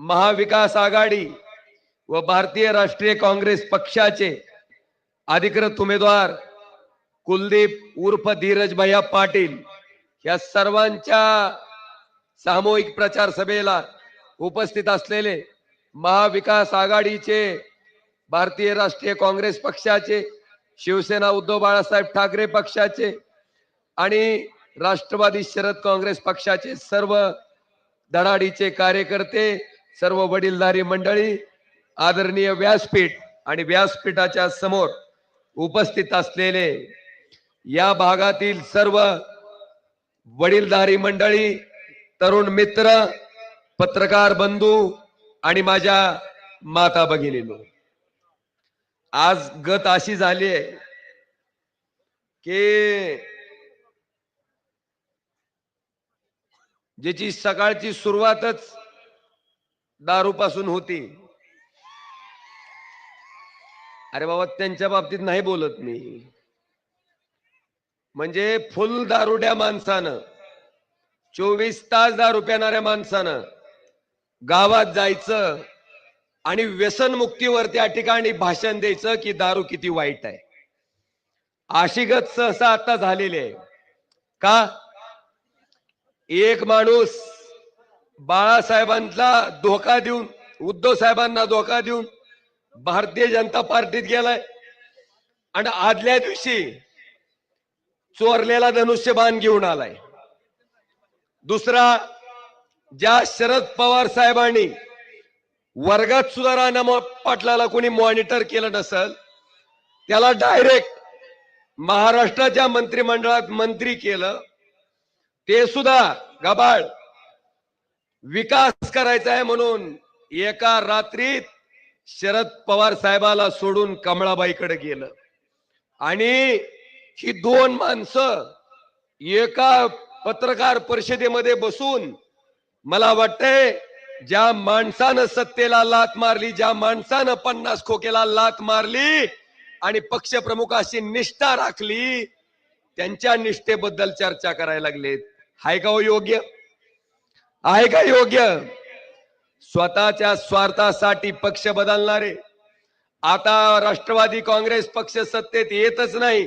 महाविकास आघाडी व भारतीय राष्ट्रीय काँग्रेस पक्षाचे अधिकृत उमेदवार कुलदीप उर्फ धीरज भैया पाटील या सर्वांच्या सामूहिक प्रचार सभेला उपस्थित असलेले महाविकास आघाडीचे भारतीय राष्ट्रीय काँग्रेस पक्षाचे शिवसेना उद्धव बाळासाहेब ठाकरे पक्षाचे आणि राष्ट्रवादी शरद काँग्रेस पक्षाचे सर्व धडाडीचे कार्यकर्ते सर्व वडीलधारी मंडळी आदरणीय व्यासपीठ आणि व्यासपीठाच्या समोर उपस्थित असलेले या भागातील सर्व वडीलधारी मंडळी तरुण मित्र पत्रकार बंधू आणि माझ्या माता भगिनीनो आज गत अशी झाली आहे की ज्याची सकाळची सुरुवातच दारूपासून होती. अरे बाबा त्यांच्या बाबतीत नाही बोलत मी. म्हणजे फुल दारुड्या माणसानं चोवीस तास दारू प्यानाऱ्या माणसानं गावात जायचं आणि व्यसनमुक्तीवर त्या ठिकाणी भाषण द्यायचं की दारू किती वाईट आहे. आशिगत सहसा आता झालेली आहे. का? एक माणूस बाळासाहेबांना धोका देऊन उद्धव साहेबांना धोका देऊन भारतीय जनता पार्टीत गेलाय. आणि आदल्या दिवशी चोरलेला धनुष्यबाण घेऊन आलाय. दुसरा ज्या शरद पवार साहेबांनी वर्गात सुद्धा राणा पाटलाला कोणी मॉनिटर केलं नसल त्याला डायरेक्ट महाराष्ट्राच्या मंत्रिमंडळात मंत्री केलं ते सुद्धा गबाळ विकास करायचा आहे म्हणून एका रात्रीत शरद पवार साहेबाला सोडून कमळाबाईकडे गेलं. आणि ही दोन माणसं एका पत्रकार परिषदेमध्ये बसून मला वाटतंय ज्या माणसानं सत्तेला लात मारली ज्या माणसानं पन्नास खोकेला लात मारली आणि पक्षप्रमुखाशी निष्ठा राखली त्यांच्या निष्ठेबद्दल चर्चा करायला लागलेत. हाय का हो योग्य? आहे का योग्य? स्वतःच्या स्वार्थासाठी पक्ष बदलणारे. आता राष्ट्रवादी काँग्रेस पक्ष सत्तेत येतच नाही.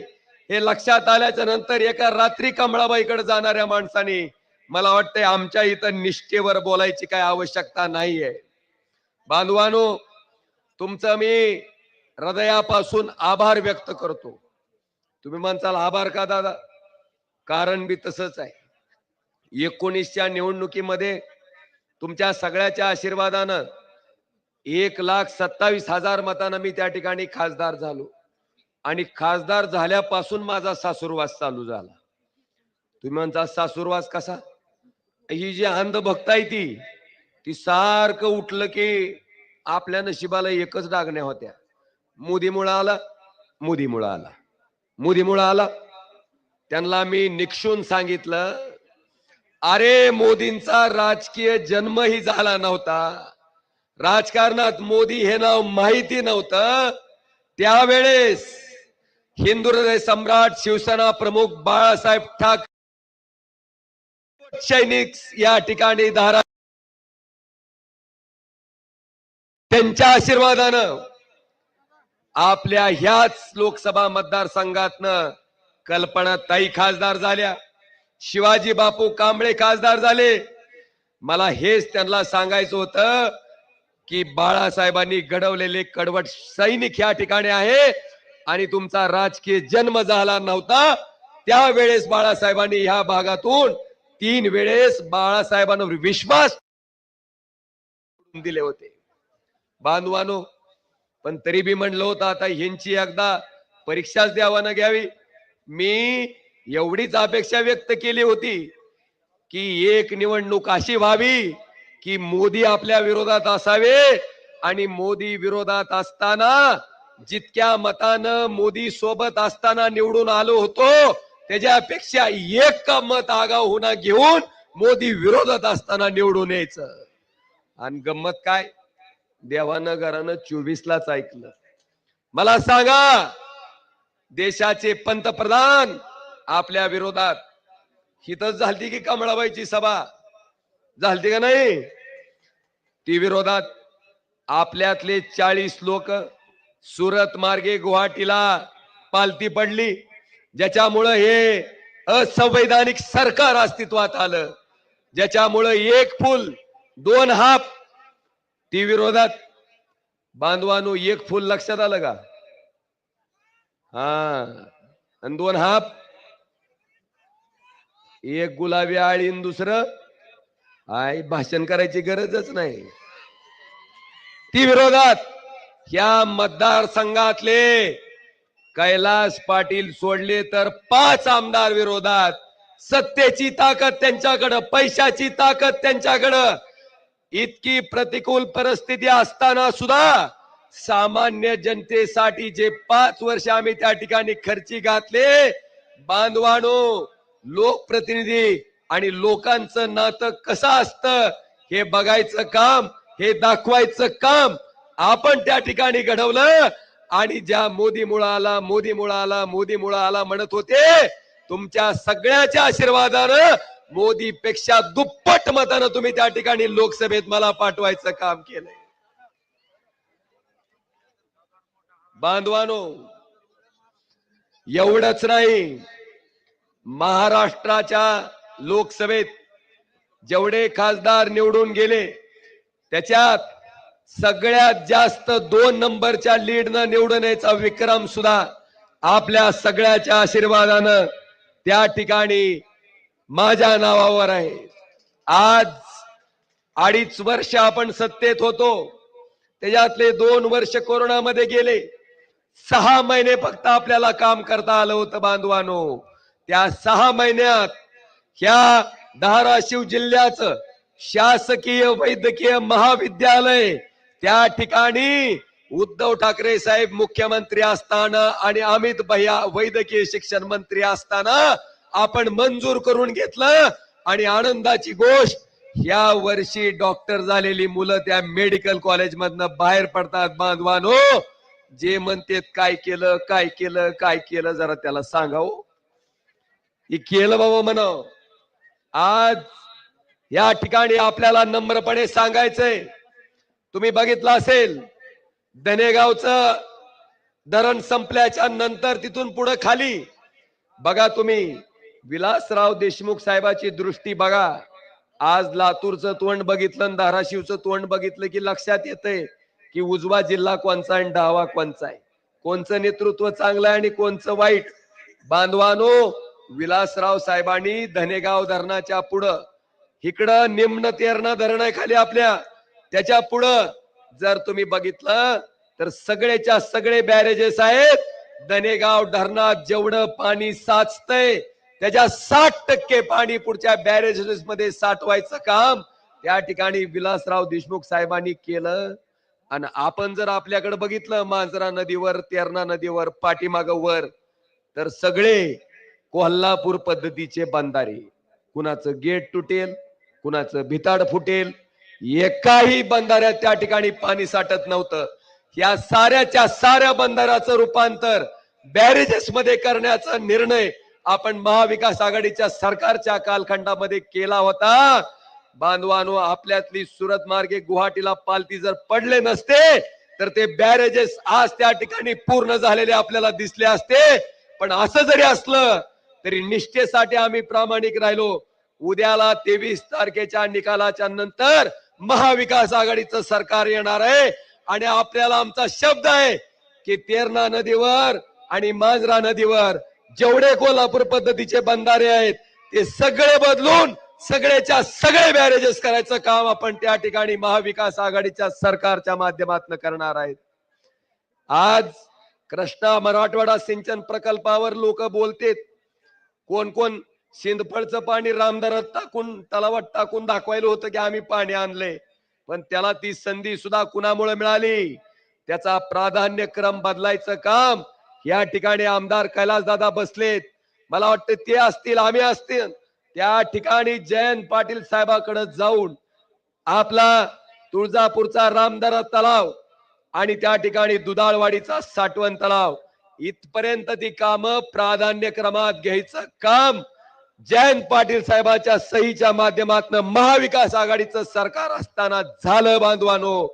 हे लक्षात आल्याच्यानंतर एका रात्री कमळाबाईकडे जाणाऱ्या माणसाने मला वाटतंय आमच्या इथं निष्ठेवर बोलायची काय आवश्यकता नाहीये. बांधवानो तुमचं मी हृदयापासून आभार व्यक्त करतो. तुम्ही म्हणताल आभार का दादा? कारण बी तसंच आहे. एकोणीसच्या निवडणुकीमध्ये तुमच्या सगळ्याच्या आशीर्वादानं एक लाख सत्तावीस हजार मतानं मी त्या ठिकाणी खासदार झालो. आणि खासदार झाल्यापासून माझा सासूरवास चालू झाला. तुम्ही म्हणता सासूरवास कसा? ही जी अंधभक्त आहे ती ती सारखं उठलं की आपल्या नशिबाला एकच डागण्या होत्या. मोदीमुळं आला मोदीमुळं आला. मोदीमुळं आला. त्यांना मी निक्षून सांगितलं अरे मोदींचा राजकीय जन्मही झाला नव्हता. राजकारणात मोदी हे नाव माहिती नव्हतं. त्यावेळेस हिंदू हृदय सम्राट शिवसेना प्रमुख बाळासाहेब ठाकरे सैनिक या ठिकाणी धारा त्यांच्या आशीर्वादानं आपल्या ह्याच लोकसभा मतदारसंघातनं कल्पना ताई खासदार झाल्या. शिवाजी बापू कांबळे खासदार झाले. मला हेच त्यांना सांगायचं होतं की बाळासाहेबांनी घडवलेले कडवट सैनिक ह्या ठिकाणी आहे आणि तुमचा राजकीय जन्म झाला नव्हता. त्यावेळेस बाळासाहेबांनी ह्या भागातून तीन वेळेस बाळासाहेबांवर विश्वास दिले होते. बांधवानो पण तरी बी म्हणलं होतं आता ह्यांची एकदा परीक्षाच द्यावा न घ्यावी. मी एवढीच अपेक्षा व्यक्त केली होती की एक निवडणूक अशी व्हावी की मोदी आपल्या विरोधात असावे आणि मोदी विरोधात असताना जितक्या मतानं मोदी सोबत असताना निवडून आलो होतो त्याच्यापेक्षा एक मत आगाव होणार घेऊन मोदी विरोधात असताना निवडून यायचं. आणि गंमत काय? देवानं घरानं चोवीस लाच ऐकलं. मला सांगा देशाचे पंतप्रधान आपल्या विरोधात. हिथच झालती की कमळाबाईची सभा. झालती का नाही? ती विरोधात आपल्यातले चाळीस लोक सुरत मार्गे गुवाहाटीला पालती पडली. ज्याच्यामुळं हे असंवैधानिक सरकार अस्तित्वात आलं. ज्याच्यामुळं एक फुल दोन हाप. ती विरोधात बांधवानो एक फुल लक्षात आलं का? हा. आणि दोन हाप. एक गुलाबी आळी दुसरं. आय भाषण करायची गरजच नाही. ती विरोधात या मतदारसंघातले कैलास पाटील सोडले तर पाच आमदार विरोधात. सत्तेची ताकद त्यांच्याकडं पैशाची ताकद त्यांच्याकडं. इतकी प्रतिकूल परिस्थिती असताना सुद्धा सामान्य जनतेसाठी जे पाच वर्ष आम्ही त्या ठिकाणी खर्ची घातले बांधवानो लोकप्रतिनिधी आणि लोकांचं नातं कसं असतं हे बघायचं काम हे दाखवायचं काम आपण त्या ठिकाणी घडवलं. आणि ज्या मोदी मुळाला मोदी मुळाला मोदी मुळाला म्हणत होते तुमच्या सगळ्याच्या आशीर्वादानं मोदी पेक्षा दुप्पट मतानं तुम्ही त्या ठिकाणी लोकसभेत मला पाठवायचं काम केलंय. बांधवानो एवढंच नाही. महाराष्ट्राच्या लोकसभेत जेवढे खासदार निवडून गेले त्याच्यात सगळ्यात जास्त दोन नंबरच्या लीडनं निवडून यायचा विक्रम सुद्धा आपल्या सगळ्याच्या आशीर्वादानं त्या ठिकाणी माझ्या नावावर आहे. आज अडीच वर्ष आपण सत्तेत होतो त्याच्यातले दोन वर्ष कोरोनामध्ये गेले सहा महिने फक्त आपल्याला काम करता आलं होतं बांधवानो. त्या सहा महिन्यात ह्या धाराशिव जिल्ह्याचं शासकीय वैद्यकीय महाविद्यालय त्या ठिकाणी उद्धव ठाकरे साहेब मुख्यमंत्री असताना आणि अमित भैया वैद्यकीय शिक्षण मंत्री असताना आपण मंजूर करून घेतलं आणि आनंदाची गोष्ट या वर्षी डॉक्टर झालेली मुलं त्या मेडिकल कॉलेज मधनं बाहेर पडतात बांधवानो. जे म्हणतेत काय केलं काय केलं काय केलं जरा त्याला सांगावं. केलं बाबा म्हण आज या ठिकाणी आपल्याला नम्रपणे सांगायचंय. तुम्ही बघितलं असेल दनेगावचं धरण संपल्याच्या नंतर तिथून पुढे खाली. बघा तुम्ही विलासराव देशमुख साहेबाची दृष्टी बघा. आज लातूरचं तोंड बघितलं आणि धाराशिवचं तोंड बघितलं की लक्षात येतंय की उजवा जिल्हा कोणचा आणि डावा कोणचा आहे. कोणचं नेतृत्व चांगलं आहे आणि कोणचं वाईट? बांधवानो विलासराव साहेबांनी धनेगाव धरणाच्या पुढं इकडं निम्न तेरणा धरण आहे खाली आपल्या त्याच्या पुढं जर तुम्ही बघितलं तर सगळेच्या सगळे बॅरेजेस आहेत. धनेगाव धरणात जेवढं पाणी साचतंय त्याच्या साठ टक्के पाणी पुढच्या बॅरेजेस मध्ये साठवायचं काम त्या ठिकाणी विलासराव देशमुख साहेबांनी केलं. आणि आपण जर आपल्याकडे बघितलं मांजरा नदीवर तेरणा नदीवर पाठीमाग वर तर सगळे कोल्हापूर पद्धतीचे बंधारे. कुणाचं गेट तुटेल कुणाचं भिताड फुटेल एकाही बंधाऱ्यात त्या ठिकाणी पाणी साठत नव्हतं. या साऱ्याच्या साऱ्या बंधाऱ्याचं रूपांतर बॅरेजेस मध्ये करण्याचा निर्णय आपण महाविकास आघाडीच्या सरकारच्या कालखंडामध्ये केला होता. बांधवानो आपल्यातली सुरत मार्गे गुवाहाटीला पालती जर पडले नसते तर ते बॅरेजेस आज त्या ठिकाणी पूर्ण झालेले आपल्याला दिसले असते. पण असं जरी असलं तरी निष्ठेसाठी आम्ही प्रामाणिक राहिलो. उद्याला तेवीस तारखेच्या निकालाच्या नंतर महाविकास आघाडीचं सरकार येणार आहे. आणि आपल्याला आमचा शब्द आहे की तेरणा नदीवर आणि मांजरा नदीवर जेवढे कोल्हापूर पद्धतीचे बंधारे आहेत ते सगळे बदलून सगळ्याच्या सगळे बॅरेजेस करायचं काम आपण त्या ठिकाणी महाविकास आघाडीच्या सरकारच्या माध्यमातून करणार आहेत. आज कृष्णा मराठवाडा सिंचन प्रकल्पावर लोक बोलतेत. कोण कोण? शिंदफळचं पाणी रामदारात टाकून तलावात टाकून दाखवायला होतं की आम्ही पाणी आणलंय. पण त्याला ती संधी सुद्धा कुणामुळे मिळाली? त्याचा प्राधान्य क्रम बदलायचं काम या ठिकाणी आमदार कैलासदादा बसलेत. मला वाटतं ते असतील आम्ही असतील. त्या ठिकाणी जयंत पाटील साहेबाकडे जाऊन आपला तुळजापूरचा रामदारा तलाव आणि त्या ठिकाणी दुधाळवाडीचा साठवण तलाव इथपर्यंत ती कामं प्राधान्य क्रमात घ्यायचं काम जयंत पाटील साहेबांच्या सहीच्या माध्यमातून महाविकास आघाडीचं सरकार असताना झालं बांधवानो.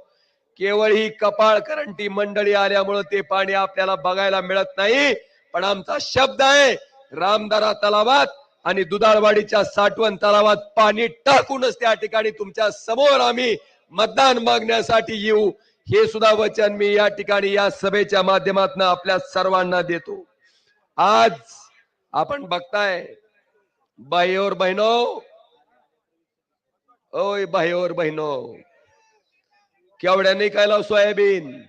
केवळ ही कपाळ करंटी मंडळी आल्यामुळं ते पाणी आपल्याला बघायला मिळत नाही. पण आमचा शब्द आहे रामदारा तलावात आणि दुधाळवाडीच्या साठवण तलावात पाणी टाकूनच त्या ठिकाणी तुमच्यासमोर आम्ही मतदान मागण्यासाठी येऊ. हे सुद्धा वचन मी या ठिकाणी या सभेच्या माध्यमातून आपल्या सर्वांना देतो. आज आपण बघताय बाईवर बहिनो ओय बाईवर बहिनो केवड्यांनी काय लाव हो सोयाबीन?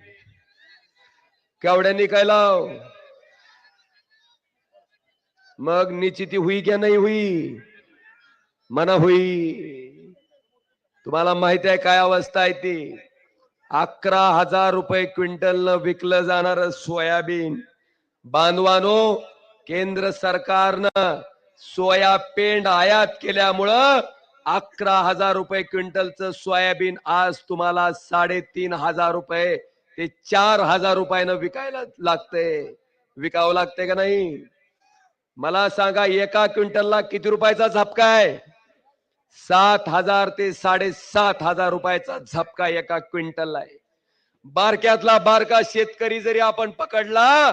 केवड्यांनी काय लाव हो? मग निश्चिती हुई क्या नाही हुई? मना हुई. तुम्हाला माहिती आहे काय अवस्था आहे ती? अकरा हजार रुपये क्विंटल विकलं जाणार सोयाबीन. बांधवानो केंद्र सरकारनं सोया पेंड आयात केल्यामुळं अकरा हजार रुपये क्विंटलचं सोयाबीन आज तुम्हाला साडेतीन हजार रुपये ते चार हजार रुपयानं विकायला लागतंय. विकावं लागतंय का नाही? मला सांगा एका क्विंटलला किती रुपयाचा झपका आहे? सात हजार ते साडेसात हजार रुपयाचा झपका एका क्विंटलला आहे. बारक्यातला बारका शेतकरी जरी आपण पकडला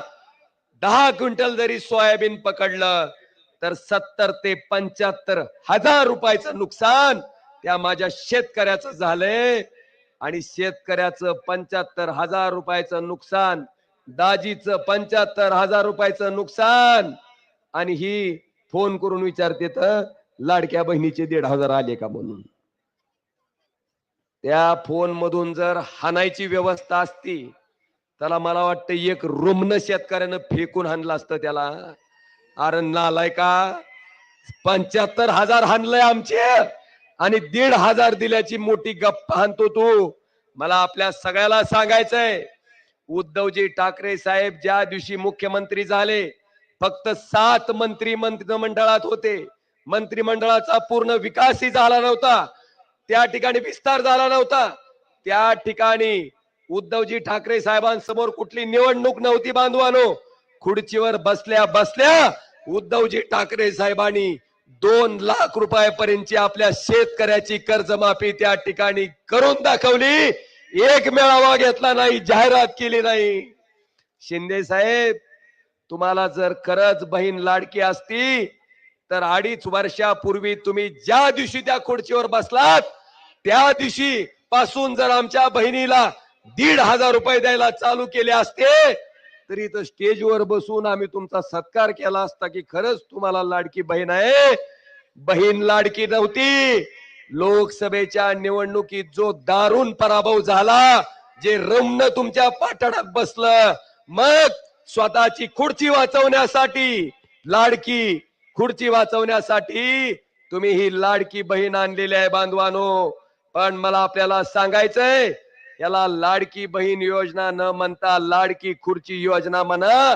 दहा क्विंटल जरी सोयाबीन पकडलं तर सत्तर ते पंच्याहत्तर हजार रुपयाचं नुकसान त्या माझ्या शेतकऱ्याचं झालंय. आणि शेतकऱ्याचं पंच्याहत्तर हजार रुपयाचं नुकसान दाजीचं पंच्याहत्तर हजार रुपयाचं नुकसान आणि ही फोन करून विचारते तर लाडक्या बहिणीचे दीड हजार आले का म्हणून? त्या फोन मधून जर हाणायची व्यवस्था असती त्याला मला वाटतं एक रुग्ण शेतकऱ्यानं फेकून हाणलं असतं त्याला. अरे नालाय का पंच्याहत्तर हजार हाणलंय आमचे आणि दीड हजार दिल्याची मोठी गप्पा हाणतो तू. मला आपल्या सगळ्याला सांगायचंय उद्धवजी ठाकरे साहेब ज्या दिवशी मुख्यमंत्री झाले फक्त सात मंत्री मंत्रिमंडळात होते. मंत्रिमंडळाचा पूर्ण विकासही झाला नव्हता. त्या ठिकाणी विस्तार झाला नव्हता. त्या ठिकाणी उद्धवजी ठाकरे साहेबांसमोर कुठली निवडणूक नव्हती बांधवानो. खुर्चीवर बसल्या बसल्या उद्धवजी ठाकरे साहेबांनी दोन लाख रुपयापर्यंतची आपल्या शेतकऱ्याची कर्जमाफी त्या ठिकाणी करून दाखवली. एक मेळावा घेतला नाही जाहिरात केली नाही. शिंदे साहेब तुम्हाला जर खरंच बहीण लाडकी असती तर अडीच वर्षापूर्वी तुम्ही ज्या दिवशी त्या खुर्चीवर बसलात त्या दिवशी पासून जर आमच्या बहिणीला दीड हजार रुपये द्यायला चालू केले असते तरी तर स्टेजवर बसून आम्ही तुमचा सत्कार केला असता की खरंच तुम्हाला लाडकी बहीण आहे. बहीण लाडकी नव्हती. लोकसभेच्या निवडणुकीत जो दारुण पराभव झाला जे रमण तुमच्या पाठडात बसलं मग स्वतःची खुर्ची वाचवण्यासाठी लाडकी खुर्ची वाचवण्यासाठी तुम्ही ही लाडकी बहीण आणलेली आहे बांधवानो. पण मला आपल्याला सांगायचंय याला लाडकी बहीण योजना न म्हणता लाडकी खुर्ची योजना म्हणा.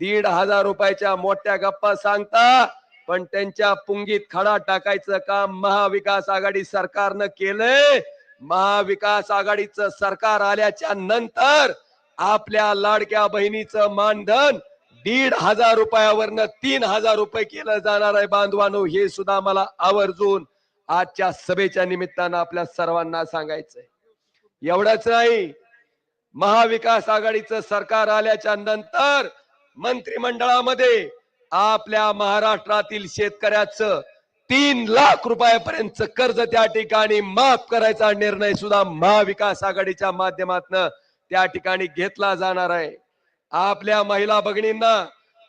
दीड हजार रुपयाच्या मोठ्या गप्पा सांगता पण त्यांच्या पुंगीत खडा टाकायचं काम महाविकास आघाडी सरकारनं केलंय. महाविकास आघाडीचं सरकार आल्याच्यानंतर आपल्या लाडक्या बहिणीचं मानधन दीड हजार रुपयावरनं तीन हजार रुपये केलं जाणार आहे बांधवानो. हे सुद्धा मला आवर्जून आजच्या सभेच्या निमित्तानं आपल्या सर्वांना सांगायचंय. एवढंच नाही महाविकास आघाडीचं सरकार आल्याच्यानंतर मंत्रिमंडळामध्ये आपल्या महाराष्ट्रातील शेतकऱ्याचं तीन लाख रुपयापर्यंत कर्ज त्या ठिकाणी माफ करायचा निर्णय सुद्धा महाविकास आघाडीच्या माध्यमातून त्या ठिकाणी घेतला जाणार आहे. आपल्या महिला भगिनींना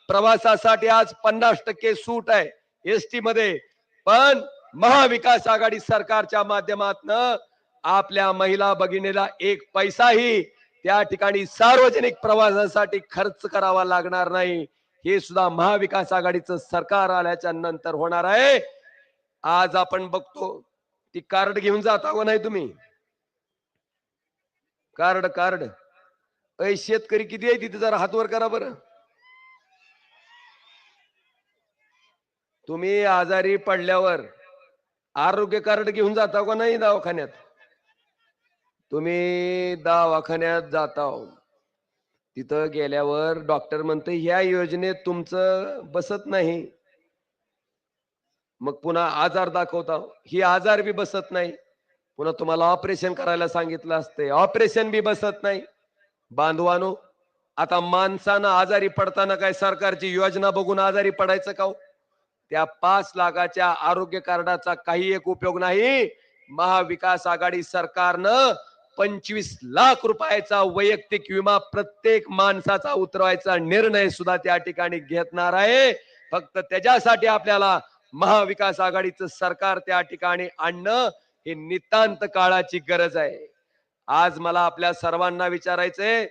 प्रवासासाठी आज पन्नास टक्के सूट आहे एस टी मध्ये. पण महाविकास आघाडी सरकारच्या माध्यमातन आपल्या महिला भगिनीला एक पैसाही त्या ठिकाणी सार्वजनिक प्रवासासाठी खर्च करावा लागणार नाही. हे सुद्धा महाविकास आघाडीचं सरकार आल्याच्यानंतर होणार आहे. आज आपण बघतो ती कार्ड घेऊन जाता व नाही तुम्ही? Card card. अय शेतकरी किती आहे तिथे? जरा हातवर करा बरं. तुम्ही आजारी पडल्यावर आरोग्य कार्ड घेऊन जाता का नाही दवाखान्यात? तुम्ही दवाखान्यात जाता हो. तिथं गेल्यावर डॉक्टर म्हणते ह्या योजनेत तुमचं बसत नाही. मग पुन्हा आजार दाखवता हो. ही. आजार बी बसत नाही. पुन्हा तुम्हाला ऑपरेशन करायला सांगितलं असते ऑपरेशन बी बसत नाही. बांधवानो आता माणसानं आजारी पडताना काय सरकारची योजना बघून आजारी पडायचं का हो? त्या पाच लाखाच्या आरोग्य कार्डाचा काही एक उपयोग नाही. महाविकास आघाडी सरकारनं पंचवीस लाख रुपयाचा वैयक्तिक विमा प्रत्येक माणसाचा उतरवायचा निर्णय सुद्धा त्या ठिकाणी घेतणार आहे. फक्त त्याच्यासाठी आपल्याला महाविकास आघाडीचं सरकार त्या ठिकाणी आणणं हे नितांत काळाची गरज आहे. आज मला आपल्या सर्वांना विचारायचंय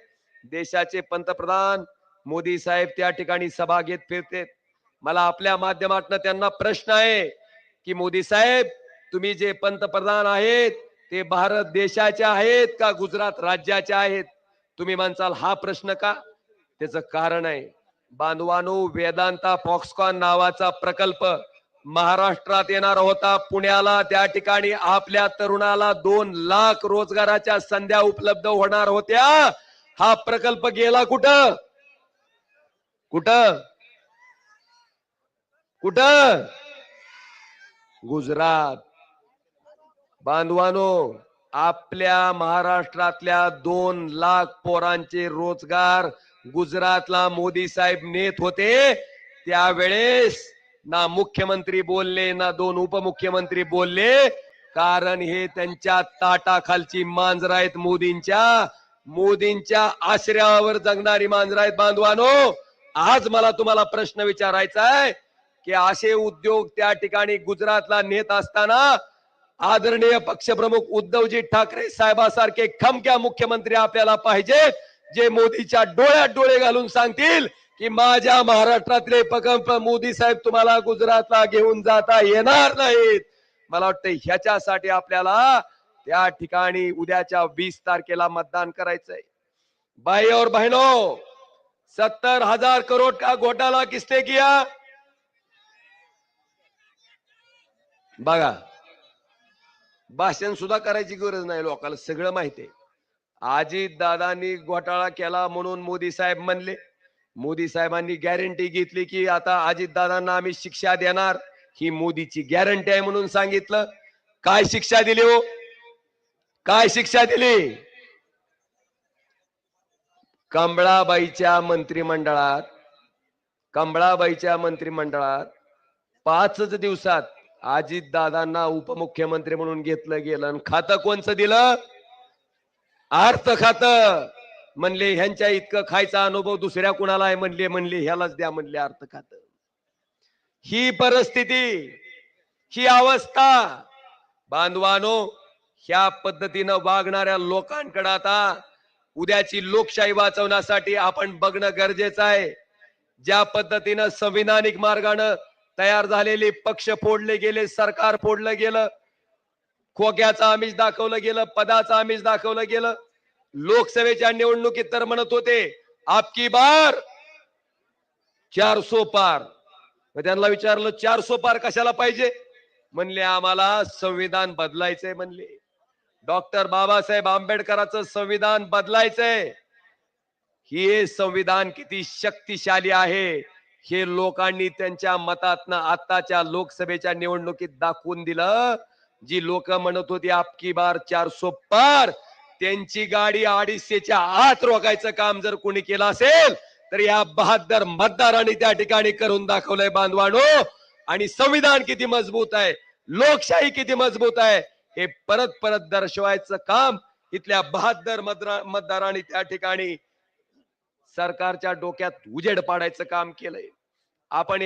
देशाचे पंतप्रधान मोदी साहेब त्या ठिकाणी सभा घेत फिरते मला आपल्या माध्यमातून त्यांना प्रश्न आहे की मोदी साहेब तुम्ही जे पंतप्रधान आहेत ते भारत देशाचे आहेत का गुजरात राज्याचे आहेत? तुम्ही म्हणसाल हा प्रश्न का? त्याचं कारण आहे बांधवानो वेदांता फॉक्सकॉन नावाचा प्रकल्प महाराष्ट्रात येणार होता पुण्याला. त्या ठिकाणी आपल्या तरुणाला दोन लाख रोजगाराच्या संध्या उपलब्ध होणार होत्या. हा प्रकल्प गेला कुठं? कुठं? कुठं? गुजरात. बांधवानो आपल्या महाराष्ट्रातल्या दोन लाख पोरांचे रोजगार गुजरातला मोदी साहेब नेत होते. त्यावेळेस ना मुख्यमंत्री बोलले ना दोन उपमुख्यमंत्री बोलले. कारण हे त्यांच्या ताटाखालची मांजर आहेत मोदींच्या. मोदींच्या आश्रयावर जगणारी मांजर आहेत बांधवानो. आज मला तुम्हाला प्रश्न विचारायचा आहे की असे उद्योग त्या ठिकाणी गुजरातला नेत असताना आदरणीय पक्षप्रमुख उद्धवजी ठाकरे साहेबासारखे खमक्या मुख्यमंत्री आपल्याला पाहिजेत जे मोदीच्या डोळ्यात डोळे घालून सांगतील. की माझ्या महाराष्ट्रातले प्रकल्प मोदी साहेब तुम्हाला गुजरातला घेऊन जाता येणार नाहीत. मला वाटतं ह्याच्यासाठी आपल्याला त्या ठिकाणी उद्याच्या वीस तारखेला मतदान करायचंय. भाई और बहनों सत्तर हजार करोड़ का घोटाला किसने किया? बघा भाषण सुद्धा करायची गरज नाही लोकांना सगळं माहिती आहे. अजित दादांनी घोटाळा केला म्हणून मोदी साहेब म्हणले. मोदी साहेबांनी गॅरंटी घेतली की आता अजितदादांना आम्ही शिक्षा देणार. ही मोदीची गॅरंटी आहे म्हणून सांगितलं. काय शिक्षा दिली हो? काय शिक्षा दिली? कमळाबाईच्या मंत्रिमंडळात कमळाबाईच्या मंत्रिमंडळात पाचच दिवसात अजित दादांना उपमुख्यमंत्री म्हणून घेतलं गेलं. आणि खातं कोणचं दिलं? अर्थ खातं. म्हणले ह्यांच्या इतकं खायचा अनुभव दुसऱ्या कुणाला आहे? म्हणले म्हणले ह्यालाच द्या म्हणले अर्थ खात ही परिस्थिती ही अवस्था बांधवानो ह्या पद्धतीनं वागणाऱ्या लोकांकडे आता उद्याची लोकशाही वाचवण्यासाठी आपण बघणं गरजेचं आहे. ज्या पद्धतीनं संविधानिक मार्गानं तयार झालेले पक्ष फोडले गेले सरकार फोडलं गेलं खोक्याचं आमिष दाखवलं गेलं पदाचं आमिष दाखवलं गेलं लोकसभेच्या निवडणुकीत तर म्हणत होते आपकी बार चारसो पार. मग त्यांना विचारलं चारसो पार कशाला पाहिजे? म्हणले आम्हाला संविधान बदलायचंय म्हणले. डॉक्टर बाबासाहेब आंबेडकरांचं संविधान बदलायचंय. हे संविधान किती शक्तिशाली आहे हे लोकांनी त्यांच्या मतातनं आताच्या लोकसभेच्या निवडणुकीत दाखवून दिलं. जी लोक म्हणत होती आपकी बार चारसो पार त्यांची गाडी अडीचशेच्या आत रोखायचं काम जर कोणी केलं असेल तर या बहादर मतदारांनी त्या ठिकाणी करून दाखवलंय बांधवानो. आणि संविधान किती मजबूत आहे लोकशाही किती मजबूत आहे हे परत परत दर्शवायचं काम इथल्या बहादर मतदारांनी त्या ठिकाणी सरकारच्या डोक्यात उजेड पाडायचं काम केलंय. आपण